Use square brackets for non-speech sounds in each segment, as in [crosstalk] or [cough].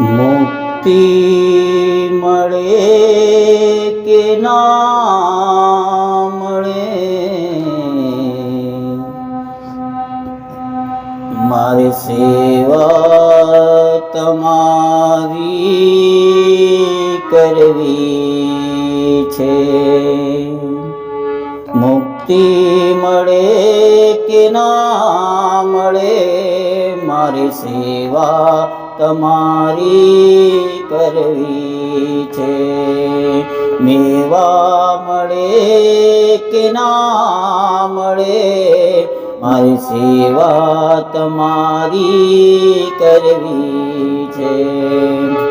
મુક્તિ મળે કે ના મળે? મારી સેવા તમારી કરવી છે. મુક્તિ મળે કે ના મળે? મારી સેવા તમારી કરવી છે. મેવા મળે કે ના મળે? મારી સેવા તમારી કરવી છે.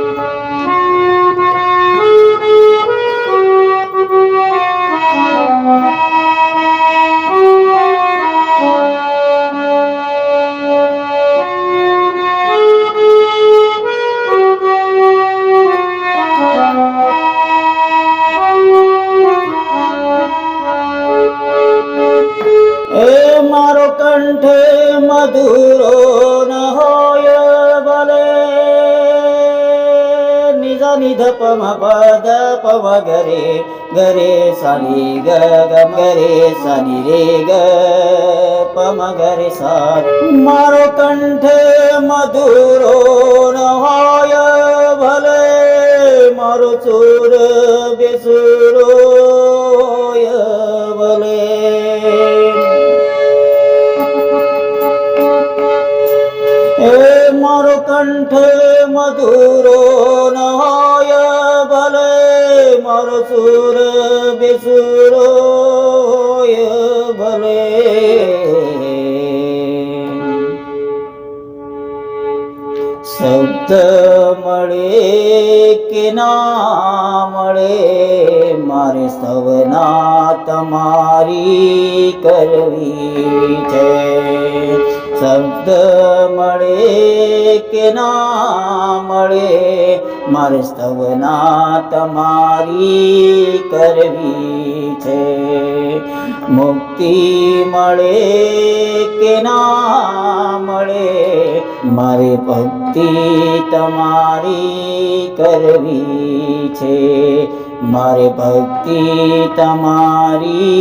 मधुरो नय भले निजा निध पम पमा गे गरे सानी गरे सानी रे गमगरे सा मारो कण्ठ मधुरो नय भले मारो चुर बेसुर મધુરો ન હોય ભલે મારો સુર બેસુરો ભલે શબ્દ મળે કે ના મળે મારે સવના તમારી કરવી શબ્દ મળે કે ના મળે? મારે સ્તવના તમારી કરવી છે. મુક્તિ મળે કે ના મળે? મારે ભક્તિ તમારી કરવી છે. મારે ભક્તિ તમારી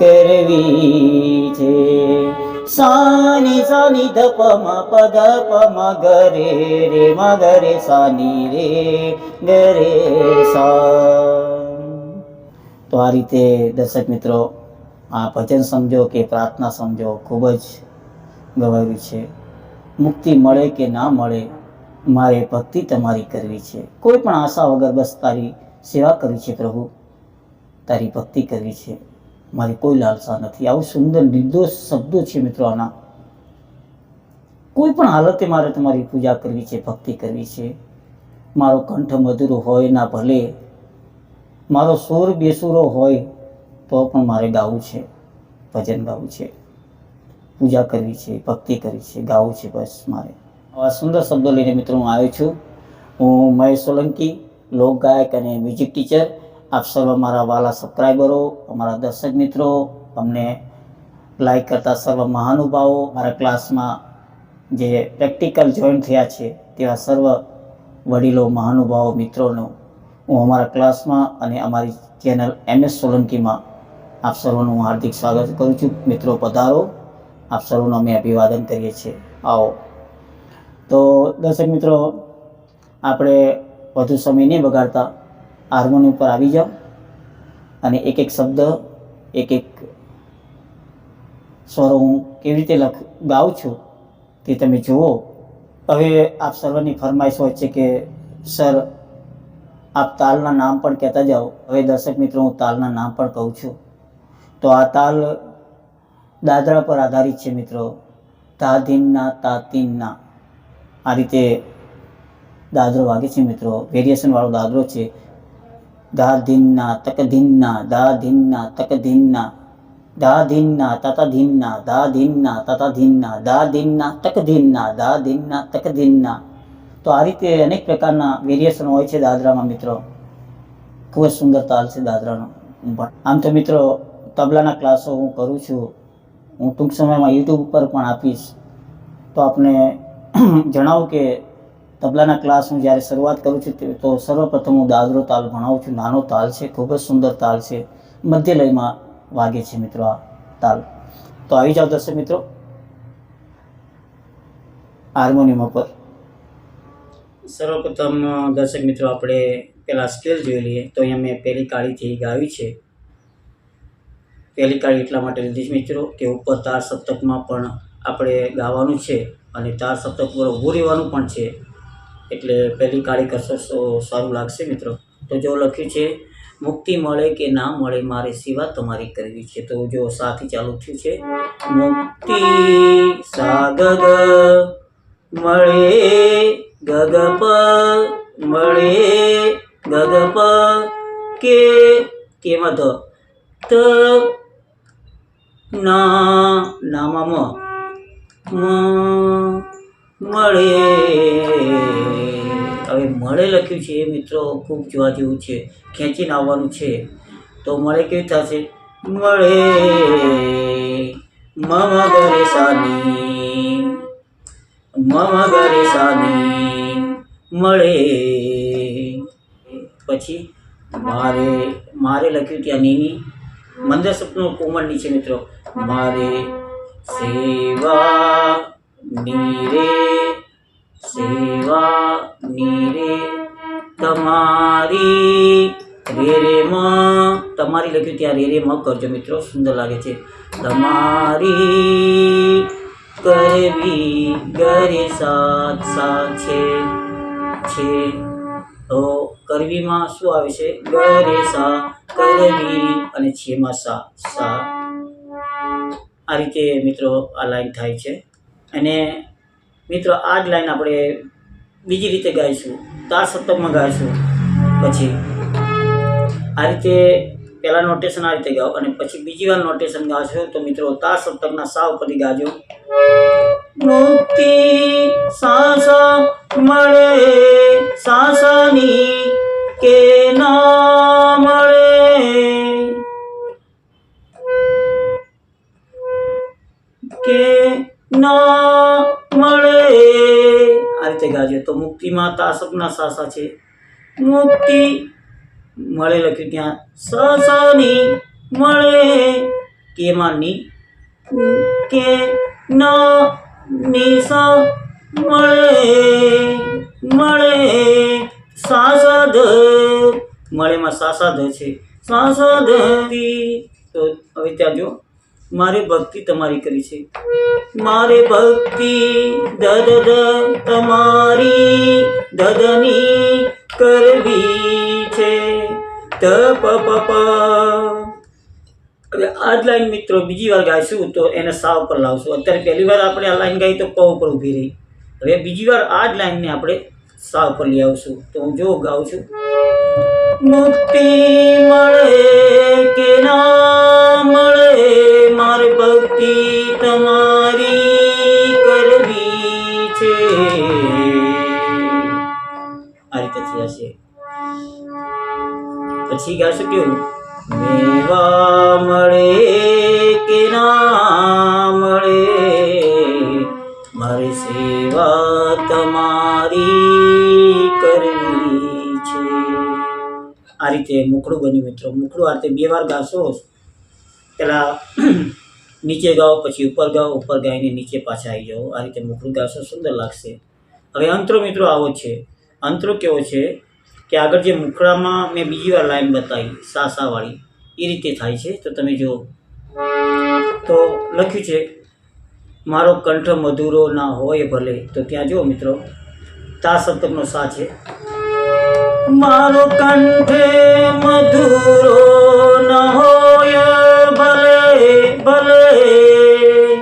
કરવી છે સાની સાની ધપ મ પદ પમા ગરે રે, મ ગરે સાની રે ગરે સા તો આ રીતે દર્શક મિત્રો આ ભજન સમજો કે પ્રાર્થના સમજો, ખૂબ જ ગવાયું છે. મુક્તિ મળે કે ના મળે, મારે ભક્તિ તમારી કરવી છે. કોઈ પણ આશા વગર બસ તારી સેવા કરવી છે પ્રભુ. તારી ભક્તિ કરવી છે. મારી કોઈ લાલસા નથી. આવું સુંદર, નિર્દોષ શબ્દો છે મિત્રો આના. કોઈ પણ હાલતે મારે તમારી પૂજા કરવી છે, ભક્તિ કરવી છે. મારો કંઠ મધુર હોય ના ભલે, મારો સુર બેસુરો હોય તો પણ મારે ગાવું છે, ભજન ગાવું છે, પૂજા કરવી છે, ભક્તિ કરવી છે, ગાવું છે બસ મારે. આવા સુંદર શબ્દો લઈને મિત્રો હું આવ્યો છું. હું મહેશ સોલંકી લોક ગાયક અને મ્યુઝિક ટીચર. આપ સૌ મારા વાલા સબસ્ક્રાઈબરો અમારા દર્શક મિત્રો, અમને લાઈક કરતા સર્વ મહાનુભાવો, મારા ક્લાસમાં જે પ્રેક્ટિકલ જોઈન થયા છે, તેવા સર્વ વડીલો, મહાનુભાવો, મિત્રોનો, હું અમારા ક્લાસમાં અને અમારી ચેનલ એમ એસ સોલંકીમાં આપ સર્વનું હું હાર્દિક સ્વાગત કરું છું. મિત્રો, પધારો. આપ સર્વનું અમે અભિવાદન કરીએ છીએ. આવો. તો દર્શક મિત્રો, આપણે વધુ સમય નહીં બગાડતા. હાર્મોનિયમ ઉપર આવી જાઓ અને એક એક શબ્દ, એક એક સ્વરો હું કેવી રીતે લખ, ગાઉં છું તે તમે જુઓ. હવે આપ સર્વની ફરમાઈશ હોય છે કે, સર, આપ તાલના નામ પણ કહેતા જાઓ. હવે દર્શક મિત્રો, હું તાલના નામ પણ કહું છું. તો આ તાલ દાદરા પર આધારિત છે મિત્રો. તાધીનના તાતીનના. આ રીતે દાદરો વાગે છે મિત્રો. વેરિએશનવાળો દાદરો છે. ધા ધીનના તક ધીનના ધા ધીનના તક ધીનના ધા ધીનના તત ધીનના ધા ધીનના તત ધીનના ધા ધીનના તક ધીનના ધા ધીનના તક તો આ રીતે અનેક પ્રકારના વેરિએશન હોય છે દાદરામાં મિત્રો ખૂબ જ સુંદર તાલ છે દાદરાનો આમ તો મિત્રો તબલાના ક્લાસો હું કરું છું હું ટૂંક સમયમાં યુટ્યુબ ઉપર પણ આપીશ તો આપને જણાવું કે તબલાના ક્લાસ હું જ્યારે શરૂઆત કરું છું તે- સર્વપ્રથમ હું દાદરો તાલ ભણાવું છું. નાનો તાલ છે, ખૂબ જ સુંદર તાલ છે. મધ્ય લયમાં વાગે છે મિત્રો આ તાલ. તો આવી જાઓ દર્શક મિત્રો. હાર્મોનિયમ ઉપર. સર્વપ્રથમ દર્શક મિત્રો, આપણે પહેલાં સ્કેલ જોઈ લઈએ. તો અહીંયા મેં પહેલી કાળીથી ગાવી છે. પહેલી કાળી એટલા માટે લીધી મિત્રો કે ઉપર તાર સપ્તકમાં પણ આપણે ગાવાનું છે અને તાર સપ્તક પર ઊભું રહેવાનું પણ છે. એટલે પહેલી કાળી કરશો સારું લાગશે મિત્રો. તો જો લખ્યું છે, મુક્તિ મળે કે ના મળે મારે સેવા તમારી કરવી છે. તો જો સાથી ચાલુ થયું છે, મુક્તિ સાગગ મળે ગગપ મળે ગગપ કે કેમાં ધ ત ના નામાં મ મળે. હવે મળે લખ્યું છે એ મિત્રો ખૂબ જોવા જેવું છે. ખેંચીને આવવાનું છે. તો મળે કેવી થશે મળે. મમ ગરે સાની મમ ગરે સાની મળે. પછી મારે મારે લખ્યું ત્યાં નીની. મંદર સપનું કોમળની છે મિત્રો. મારે સેવા નીરે સેવા નીરે તમારી રે મ તમારી લખ્યું ત્યાં રે રે મ કરજો મિત્રો, સુંદર લાગે છે. તમારી કરવી ગરે સાથ સાથ છે. છે તો કરવીમાં શું આવે છે? ગરે સા કરવી અને છેમાં સા સા આ રીતે મિત્રો આ લાઈન થાય છે. અને મિત્રો આ જ લાઈન આપણે બીજી રીતે ગાઈશું. તાર સપ્તકમાં ગાઈશું. પછી આ રીતે પહેલાં નોટેશન આ રીતે ગાઓ અને પછી બીજી વાર નોટેશન ગાશો તો મિત્રો તાર સપ્તકના સા ઉપરથી ગાજો. મુક્તિ સાસ મળે સાસની કે ના આ તો મુક્તિ તો મુક્તિમાં તાસકના સાસા છે. મુક્તિ મળે લખ્યું ત્યાં. સસની મળે કેમાં ની કે ન નિસ મળે મળે. સાસદ મળેમાં સાસદ છે. સાસદ તો હવે ત્યાં જો મારે ભક્તિ તમારી કરી છે. મારે ભક્તિ દદ તમારી દદની કરવી છે. તપ હવે આ લાઈન મિત્રો બીજી વાર ગાઈશું તો એને સાવ પર લાવશું. અત્યારે પહેલી વાર આપણે આ લાઈન ગાઈ તો પ ઉપર ઊભી રહી. હવે બીજી વાર આ જ લાઈનને આપણે સાવ પર લઈ આવશું. તો હું જો ગાઉં છું. મુક્તિ મળે કે ના મળે? મારે ભક્તિ તમારી કરવી છે. આ રીતે થયા છે. પછી ગાશું કેવું મેવા મળે કે ના મળે? મારી સેવા તમારી કરવી છે. આ રીતે મુખડું બન્યું મિત્રો. મુખડું આ રીતે બે વાર ગાશો. પેલા [clears throat] નીચે ગાઓ, પછી ઉપર ગાઓ, ઉપર ગાઈને નીચે પાછા આવી જાઓ. આ રીતે મુખડું ગાશો સુંદર લાગશે. હવે અંતરો મિત્રો આવો છે. અંતરો કેવો છે કે આગળ જે મુખડામાં મેં બીજી વાર લાઈન બતાવી સા સા એ રીતે થાય છે. તો તમે જો તો લખ્યું છે, મારો કંઠ મધુરો ના હોય ભલે. તો ત્યાં જુઓ મિત્રો, તા સપ્તકનો સા છે. મારો કંઠે મધુરો ન હોય ભલે.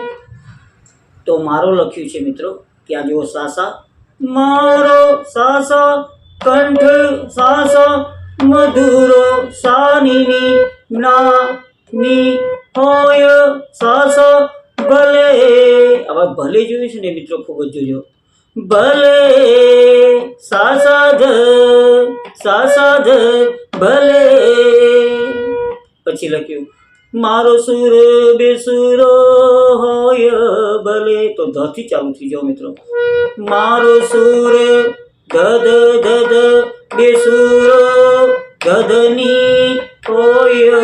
તો મારો લખ્યું છે મિત્રો ત્યાં જુઓ સાસા. મારો સાસા, કંઠ સાસા, મધુરો સાની ના ની હોય સાસા, ભલે. હવે ભલે જોયું છે ને મિત્રો ખૂબ જ જોજો. ભલે સાસાધ સાસાધ ભલે. પછી લખ્યું મારો સુર બેસુરો હોય ભલે. તો ધથી ચાલુ થઈ જાઓ મિત્રો. મારો સુર ધદ ધદ બેસુરો ગદની હોય.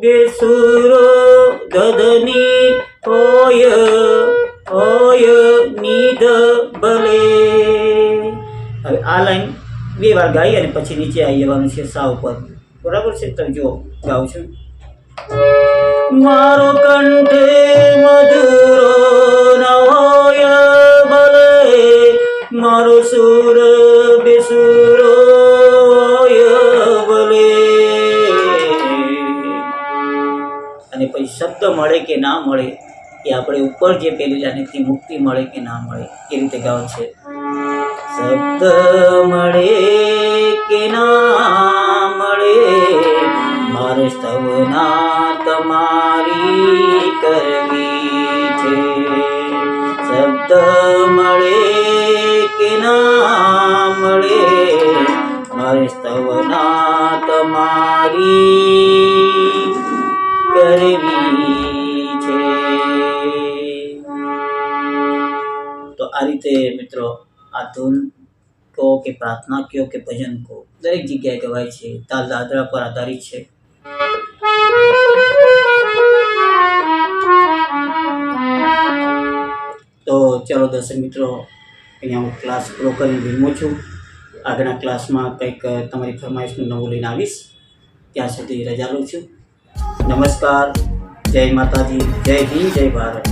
બેસુરો ગદની હોય હોય નિધ ભલે. હવે આ લાઈન બે વાર ગાઈ અને પછી નીચે આવી જવાનું છે સા ઉપર. બરાબર છે? તમે જો ગાઉં છું. મારો કંઠે મધુરો નવાય ભલે મારો સુર બેસુરો ભલે. અને પછી શબ્દ મળે કે ના મળે એ આપણે ઉપર જે પેલી લાઈનથી મુક્તિ મળે કે ના મળે એ રીતે ગાવ છે. શબ્દ મળે કે ના મળે મારે સ્તવના તમારી કરવી છે. શબ્દ મળે કે ના મળે, મારે સ્તવના તમારી કરવી છે. તો આ રીતે મિત્રો, આ ધૂન કે પ્રાર્થના કહો કે ભજન કહો દરેક જગ્યાએ કહેવાય છે, તાલ દાદરા પર આધારિત છે. તો ચાલો દર્શક મિત્રો, અહીંયા હું ક્લાસ પૂરો કરીને વિરમું છું. આગળના ક્લાસમાં કંઈક તમારી ફરમાઈશનું નવું લઈને આવીશ. ત્યાં સુધી રજા લઉં છું. નમસ્કાર, જય માતાજી, જય હિન્દ, જય ભારત.